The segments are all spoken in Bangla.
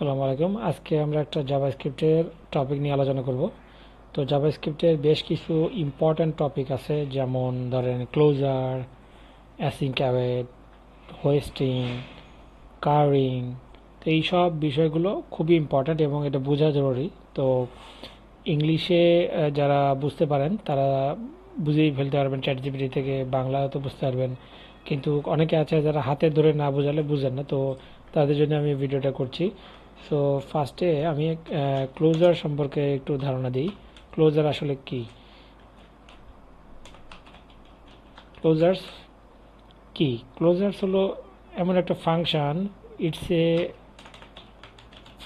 আসসালামু আলাইকুম। আজকে আমরা একটা জাভাস্ক্রিপ্টের টপিক নিয়ে আলোচনা করব। তো জাভাস্ক্রিপ্টের বেশ কিছু ইম্পর্ট্যান্ট টপিক আছে, যেমন ধরেন ক্লোজার অ্যাসিং ক্যাবেট হোয়েস্টিং কারিং তো এই সব বিষয়গুলো খুবই ইম্পর্ট্যান্ট এবং এটা বোঝা জরুরি। তো ইংলিশে যারা বুঝতে পারেন, তারা বুঝেই ফেলতে পারবেন চ্যাট জিপিটি থেকে বাংলা তো বুঝতে পারবেন। কিন্তু অনেকে আছে যারা হাতে ধরে না বোঝালে বুঝেন না, তো তাদের জন্য আমি ভিডিওটা করছি। সো ফার্স্টে আমি ক্লোজার সম্পর্কে একটু ধারণা দিই। ক্লোজার আসলে কি? ক্লোজার্স কি? ক্লোজার্স হলো এমন একটা function it's a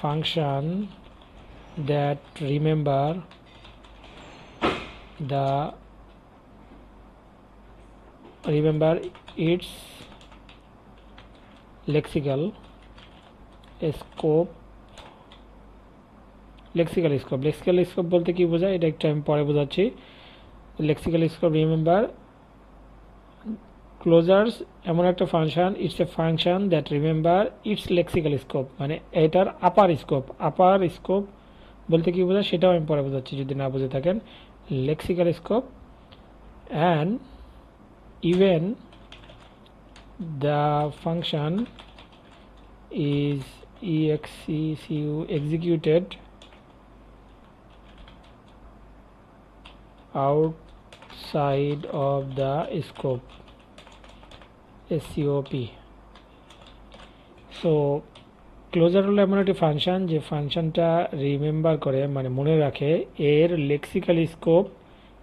function that remember the, remember its lexical scope lexical scope lexical scope বলতে কি বোঝায়? এটা একটু আমি পরে বোঝাচ্ছি। লেক্সিক্যাল স্কোপ রিমেম্বার ক্লোজার্স এমন একটা function it's a function that remember its lexical scope মানে এটার আপার স্কোপ আপার স্কোপ বলতে কি বোঝায়? সেটাও আমি পরে বোঝাচ্ছি, যদি না বুঝে থাকেন। lexical scope and even the function is execu executed outside of the scope scop so closure হলো এমন একটি ফাংশন যে ফাংশনটা রিমেম্বার করে মানে মনে রাখে, এর লেক্সিক্যাল স্কোপ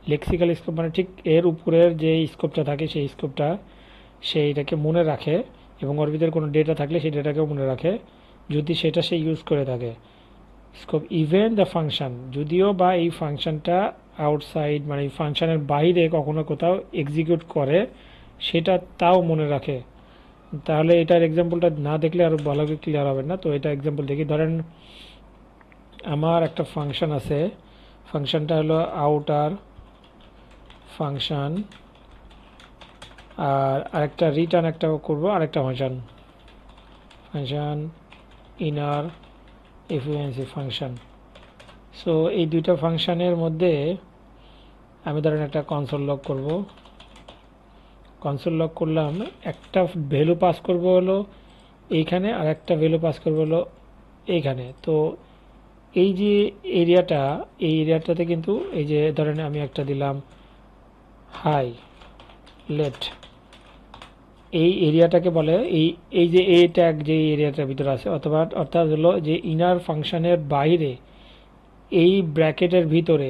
লেক্সিক্যাল স্কোপ মানে ঠিক এর উপরের যে স্কোপটা থাকে, সেই স্কোপটা সেইটাকে মনে রাখে, এবং ওর ভিতরে কোনো ডেটা থাকলে সেই ডেটাকেও মনে রাখে, যদি সেটা সে ইউজ করে থাকে। স্কোপ ইভেন দ্য ফাংশন যদিও বা এই ফাংশনটা আউটসাইড মানে ফাংশনের বাইরে কখনো কোথাও এক্সিকিউট করে, সেটা তাও মনে রাখে। তাহলে এটার এক্সাম্পলটা না দেখলে আরও ভালো করে ক্লিয়ার হবে না। তো এটা এক্সাম্পল দেখি। ধরেন, আমার একটা ফাংশন আছে। ফাংশনটা হলো আউটার ফাংশন আর আরেকটা রিটার্ন একটা করব, আরেকটা ফাংশন ফাংশন ইনার এফিউএন্সি ফাংশন সো এই দুইটা ফাংশনের মধ্যে আমি ধরেন একটা কনসোল লক করব। কনসোল লক করলাম, একটা ভ্যালু পাস করব হলো এইখানে আর একটা ভ্যালু পাস করব হলো এইখানে। তো এই যে এরিয়াটা এই এরিয়াটাতে কিন্তু এই যে ধরেন আমি একটা দিলাম হাই লেট এই এরিয়াটাকে বলে এই এই যে এ ট্যাগ যে এরিয়াটার ভিতরে আছে, অথবা অর্থাৎ হলো যে ইনার ফাংশনের বাইরে এই ব্র্যাকেটের ভিতরে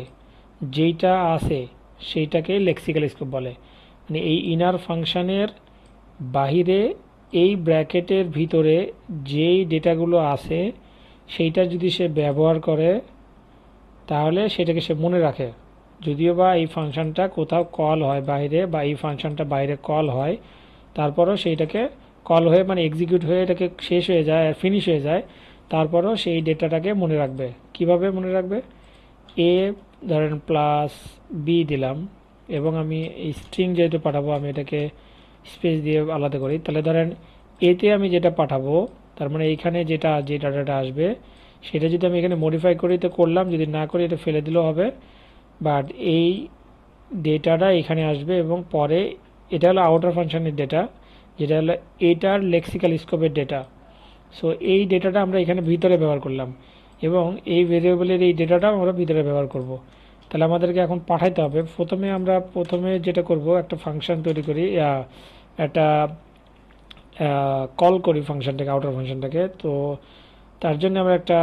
যেইটা আছে সেইটাকে লেক্সিক্যাল স্কোপ বলে। মানে এই ইনার ফাংশানের বাহিরে এই ব্র্যাকেটের ভিতরে যেই ডেটাগুলো আছে, সেইটা যদি সে ব্যবহার করে, তাহলে সেটাকে সে মনে রাখে। যদিও বা এই ফাংশনটা কোথাও কল হয় বাইরে বা এই ফাংশনটা বাইরে কল হয়, তারপরও সেইটাকে কল হয়ে মানে এক্সিকিউট হয়ে এটাকে শেষ হয়ে যায় আর ফিনিশ হয়ে যায়, তারপরও সেই ডেটাটাকে মনে রাখবে। কীভাবে মনে রাখবে? এ ধরেন প্লাস বি দিলাম, এবং আমি এই স্ট্রিং যেহেতু পাঠাবো, আমি এটাকে স্পেস দিয়ে আলাদা করি। তাহলে ধরেন এতে আমি যেটা পাঠাবো, তার মানে এইখানে যেটা, যে ডাটাটা আসবে, সেটা যদি আমি এখানে মডিফাই করি, তো করলাম। যদি না করি, এটা ফেলে দিলেও হবে। বাট এই ডেটাটা এখানে আসবে, এবং পরে এটা হলো আউটার ফাংশনের ডেটা যেটা হলো এটার লেক্সিক্যাল স্কোপের ডেটা সো এই ডেটাটা আমরা এখানে ভিতরে ব্যবহার করলাম। এবং এই ভেরিয়েবলের এই ডেটাটা আমরা ভিতরে ব্যবহার করব। তাহলে আমাদেরকে এখন পাঠাইতে হবে। প্রথমে আমরা প্রথমে যেটা করব, একটা ফাংশন তৈরি করি একটা কল করি ফাংশনটাকে আউটার ফাংশনটাকে তো তার জন্য আমরা একটা,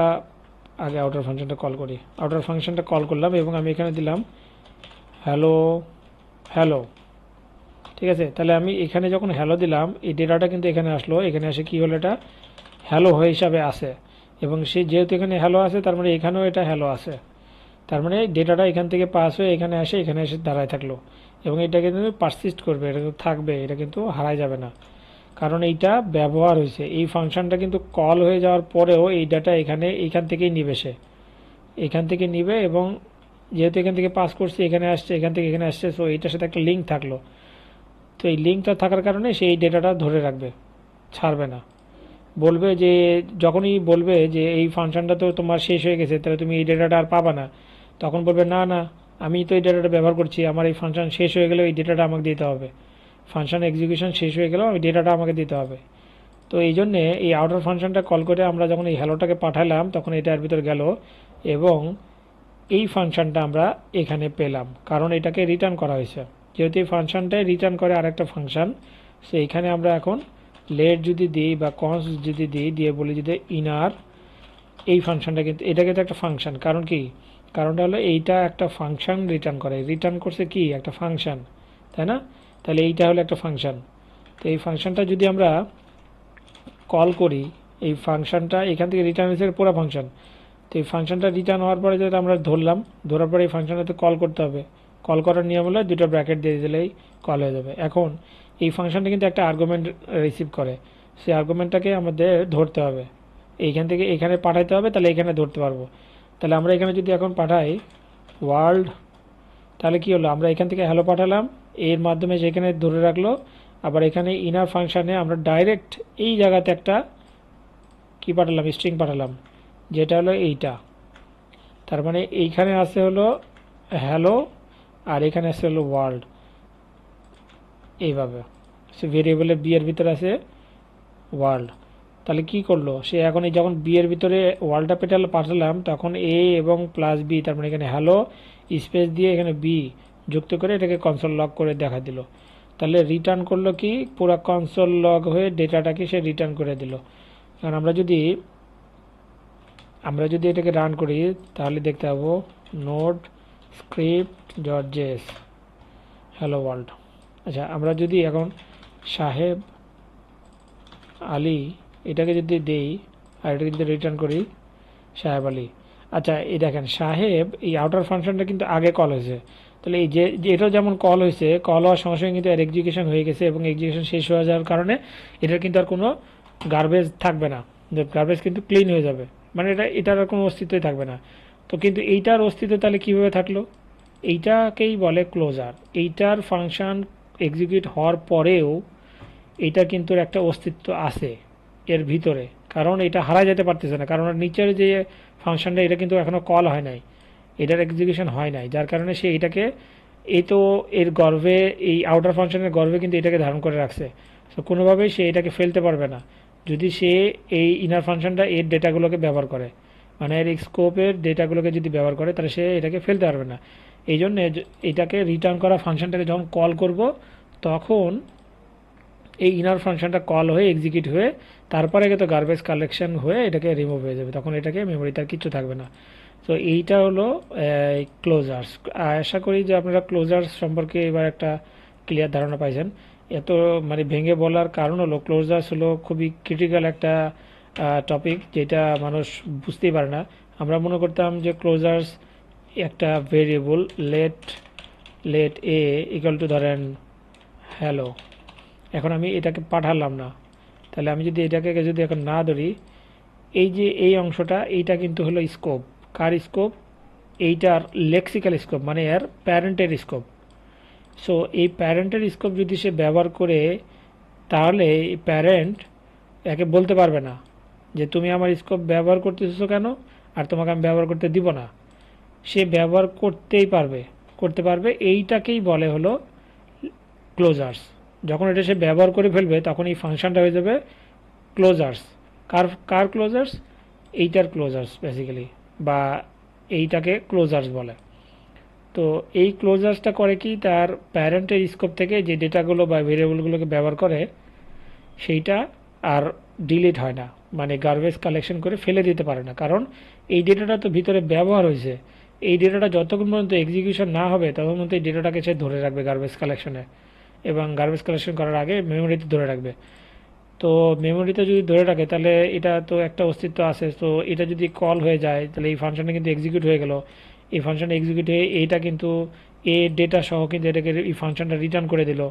আগে আউটার ফাংশনটা কল করি। আউটার ফাংশনটা কল করলাম এবং আমি এখানে দিলাম হ্যালো হ্যালো ঠিক আছে? তাহলে আমি এখানে যখন হ্যালো দিলাম, এই ডেটাটা কিন্তু এখানে আসলো। এখানে এসে কি হলো এটা? হ্যালো হয়ে হিসাবে আসে। এবং সে যেহেতু এখানে হ্যালো আছে, তার মানে এখানেও এটা হ্যালো আছে। তার মানে ডেটাটা এখান থেকে পাস হয়ে এখানে আসে, এখানে এসে দাঁড়ায় থাকল। এবং এটা কিন্তু পারসিস্ট করবে, এটা কিন্তু থাকবে, এটা কিন্তু হারাই যাবে না। কারণ এইটা ব্যবহার হয়েছে। এই ফাংশনটা কিন্তু কল হয়ে যাওয়ার পরেও এই ডাটা এখানে এইখান থেকেই নিবে সে। এখান থেকে নিবে এবং যেহেতু এখান থেকে পাস করছে, এখানে আসছে, এখান থেকে এখানে আসছে সো এইটার সাথে একটা লিঙ্ক থাকল। তো এই লিঙ্কটা থাকার কারণে সেই ডেটাটা ধরে রাখবে, ছাড়বে না। বলবে যে, যখনই বলবে যে, এই ফাংশনটা তো তোমার শেষ হয়ে গেছে, তাহলে তুমি এই ডেটাটা আর পাবা না। তখন বলবে, না না, আমি তো এই ডেটাটা ব্যবহার করছি, আমার এই ফাংশন শেষ হয়ে গেলে এই ডেটাটা আমাকে দিতে হবে। ফাংশন এক্সিকিউশন শেষ হয়ে গেলেও ওই ডেটাটা আমাকে দিতে হবে। তো এই জন্যে এই আউটার ফাংশনটা কল করে আমরা যখন এই হ্যালোটাকে পাঠালাম, তখন এটা এর ভিতর গেল এবং এই ফাংশনটা আমরা এখানে পেলাম, কারণ এটাকে রিটার্ন করা হয়েছে। যেহেতু এই ফাংশনটাই রিটার্ন করে আরেকটা ফাংশন সো এইখানে আমরা এখন লেট যদি দিই বা কনস যদি দিই, দিয়ে বলি যদি ইনার এই ফাংশনটা কিন্তু এটা কিন্তু একটা ফাংশন কারণ কি? কারণটা হলো এইটা একটা ফাংশন রিটার্ন করে। রিটার্ন করছে কি? একটা ফাংশন তাই না? তাহলে এইটা হলো একটা ফাংশন তো এই ফাংশনটা যদি আমরা কল করি, এই ফাংশনটা এখান থেকে রিটার্ন হয়েছে পুরো ফাংশন তো এই ফাংশনটা রিটার্ন হওয়ার পরে যেটা আমরা ধরলাম, ধরার পরে এই ফাংশনটাতে কল করতে হবে। কল করার নিয়ম হলো দুটো ব্র্যাকেট দিয়ে দিলেই কল হয়ে যাবে। এখন এই ফাংশনটা কিন্তু একটা আর্গুমেন্ট রিসিভ করে। সেই আর্গুমেন্টটাকে আমাদের ধরতে হবে। এইখান থেকে এখানে পাঠাইতে হবে, তাহলে এখানে ধরতে পারব। তাহলে আমরা এখানে যদি এখন পাঠাই ওয়ার্ল্ড তাহলে কি হলো? আমরা এখান থেকে হ্যালো পাঠালাম, এর মাধ্যমে সেখানে ধরে রাখল। আবার এখানে ইনার ফাংশানে আমরা ডাইরেক্ট এই জায়গাতে একটা কি পাঠালাম স্ট্রিং পাঠালাম, যেটা হলো এইটা। তার মানে এইখানে আছে হলো হ্যালো আর এখানে আছে হলো ওয়ার্ল্ড এইভাবে। সে ভেরিয়েবলের বিয়ের ভিতরে আছে ওয়ার্ল্ড তাহলে কি করল? সে এখন এই যখন বিয়ের ভিতরে ওয়ার্ল্ডটা পেটাল পাঠালাম, তখন এ এবং প্লাস বি তার মানে এখানে হ্যালো স্পেস দিয়ে এখানে বি যুক্ত করে এটাকে কনসোল লক করে দেখা দিল। তাহলে রিটার্ন করল কি? পুরো কনসোল লগ হয়ে ডেটাটাকে সে রিটার্ন করে দিল। কারণ আমরা যদি আমরা যদি এটাকে রান করি, তাহলে দেখতে পাবো node script dot JS hello world আচ্ছা আমরা যদি এখন সাহেব আলী এটাকে যদি দেই আর এটাকে যদি রিটার্ন করি, সাহেব আলী। আচ্ছা এই দেখেন, সাহেব এই আউটার ফাংশনটা কিন্তু আগে কল হয়েছে। তাহলে এই যে এটাও যেমন কল হয়েছে কল হওয়ার সঙ্গে সঙ্গে কিন্তু এর এক্সিকিউশন হয়ে গেছে এবং এক্সিকিউশন শেষ হয়ে যাওয়ার কারণে এটার কিন্তু আর কোনো গার্বেজ থাকবে না। গার্বেজ কিন্তু ক্লিন হয়ে যাবে। মানে এটা, এটার আর কোনো অস্তিত্বই থাকবে না। তো কিন্তু এইটার অস্তিত্ব তাহলে কীভাবে থাকল? এইটাকেই বলে ক্লোজার এইটার ফাংশন এক্সিকিউট হওয়ার পরেও এটা কিন্তু একটা অস্তিত্ব আছে এর ভিতরে। কারণ এটা হারা যেতে পারতেছে না। কারণ নিচের যে ফাংশনটা এটা কিন্তু এখনও কল হয় নাই। এটার এক্সিকিউশন হয় নাই। যার কারণে সে এটাকে এই তো এর গর্ভে, এই আউটার ফাংশনের গর্ভে কিন্তু এটাকে ধারণ করে রাখছে। তো কোনোভাবেই সে এটাকে ফেলতে পারবে না। যদি সে এই ইনার ফাংশনটা এর ডেটাগুলোকে ব্যবহার করে মানে এর স্কোপের ডেটাগুলোকে যদি ব্যবহার করে, তাহলে সে এটাকে ফেলতে পারবে না। এই জন্যে এটাকে রিটার্ন করা ফাংশনটাকে যখন কল করব, তখন এই ইনার ফাংশনটা কল হয়ে এক্সিকিউট হয়ে তারপরে তো গার্বেজ কালেকশন হয়ে এটাকে রিমুভ হয়ে যাবে। তখন এটাকে মেমোরিতে আর কিছু থাকবে না। তো এইটা হলো ক্লোজার্স আশা করি যে আপনারা ক্লোজার্স সম্পর্কে এবার একটা ক্লিয়ার ধারণা পাইছেন। এত মানে ভেঙে বলার কারণ হলো ক্লোজার্স হলো খুবই ক্রিটিক্যাল একটা টপিক যেটা মানুষ বুঝতেই পারে না। আমরা মনে করতাম যে ক্লোজার্স একটা variable let let a equal to ধরেন হ্যালো এখন আমি এটাকে পাঠালাম না। তাহলে আমি যদি এটাকে যদি এখন না ধরি, এই যে এই অংশটা, এইটা কিন্তু হলো স্কোপ কার স্কোপ এইটার লেক্সিক্যাল স্কোপ মানে এর প্যারেন্টের স্কোপ সো এই প্যারেন্টের স্কোপ যদি সে ব্যবহার করে, তাহলে প্যারেন্ট একে বলতে পারবে না যে, তুমি আমার স্কোপ ব্যবহার করতেছো কেন? আর তোমাকে আমি ব্যবহার করতে দিব না। সে ব্যবহার করতেই পারবে, করতে পারবে। এইটাকেই বলে হলো ক্লোজার্স যখন এটা সে ব্যবহার করে ফেলবে, তখন এই ফাংশনটা হয়ে যাবে ক্লোজার্স কার কার ক্লোজার্স এইটার ক্লোজার্স বেসিক্যালি বা এইটাকে ক্লোজার্স বলে। তো এই ক্লোজার্সটা করে কি? তার প্যারেন্টের স্কোপ থেকে যে ডেটাগুলো বা ভেরিয়েবলগুলোকে ব্যবহার করে, সেইটা আর ডিলিট হয় না। মানে গার্বেজ কালেকশন করে ফেলে দিতে পারে না। কারণ এই ডেটাটা তো ভিতরে ব্যবহার হয়েছে। এই ডেটাটা যতক্ষণ পর্যন্ত এক্সিকিউশন না হবে, ততক্ষণ পর্যন্ত এই ডেটাটাকে সে ধরে রাখবে গার্বেজ কালেকশনে এবং গার্বেজ কালেকশন করার আগে মেমোরিতে ধরে রাখবে। তো মেমোরিতে যদি ধরে রাখে, তাহলে এটা তো একটা অস্তিত্ব আছে। তো এটা যদি কল হয়ে যায়, তাহলে এই ফাংশনটা কিন্তু এক্সিকিউট হয়ে গেল। এই ফাংশনটা এক্সিকিউট হয়ে, এইটা কিন্তু এ ডেটা সহ কিন্তু এটাকে এই ফাংশনটা রিটার্ন করে দিল।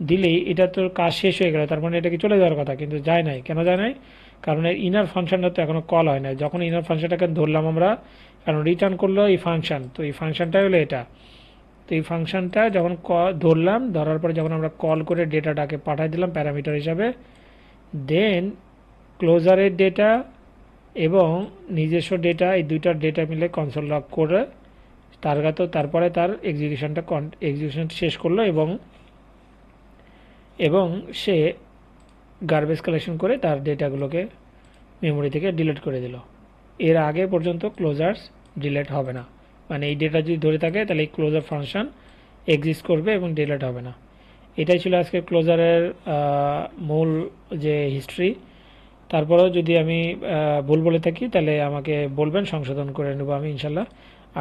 দিলেই এটা তো কাজ শেষ হয়ে গেল। তার মানে এটাকে চলে যাওয়ার কথা, কিন্তু যায় নাই। কেন যায় নাই? কারণ ইনার ফাংশনটা তো এখনও কল হয় নাই। যখন ইনার ফাংশনটাকে ধরলাম আমরা কারণ রিটার্ন করল এই ফাংশন তো এই ফাংশনটাই হলো এটা। তো এই ফাংশানটা যখন ক, ধরলাম, ধরার পরে যখন আমরা কল করে ডেটাটাকে পাঠাই দিলাম প্যারামিটার হিসাবে দেন ক্লোজারের ডেটা এবং নিজস্ব ডেটা এই দুইটার ডেটা মিলে কনসোল লক করে তার তো তারপরে তার এক্সিকিউশনটা কন এক্সিকিউশন শেষ করল এবং এবং সে গার্বেজ কালেকশন করে তার ডেটাগুলোকে মেমোরি থেকে ডিলিট করে দিল। এর আগে পর্যন্ত ক্লোজার্স ডিলেট হবে না। মানে এই ডেটা যদি ধরে থাকে, তাহলে এই ক্লোজার ফাংশন এক্সিস্ট করবে এবং ডিলিট হবে না। এটাই ছিল আজকে ক্লোজারের মূল যে হিস্ট্রি তারপরেও যদি আমি ভুল বলে থাকি, তাহলে আমাকে বলবেন, সংশোধন করে নেব আমি, ইনশাল্লাহ।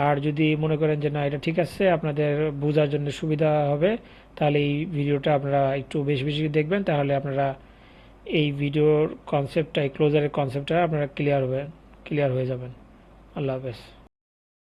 আর যদি মনে করেন যে না, এটা ঠিক আছে, আপনাদের বোঝার জন্য সুবিধা হবে, তাহলে এই ভিডিওটা আপনারা একটু বেশি বেশি দেখবেন, তাহলে আপনারা এই ভিডিওর কনসেপ্টটা এই ক্লোজারের কনসেপ্টটা আপনারা ক্লিয়ার হবে। ক্লিয়ার হয়ে যাবেন। আল্লাহ হাফেজ।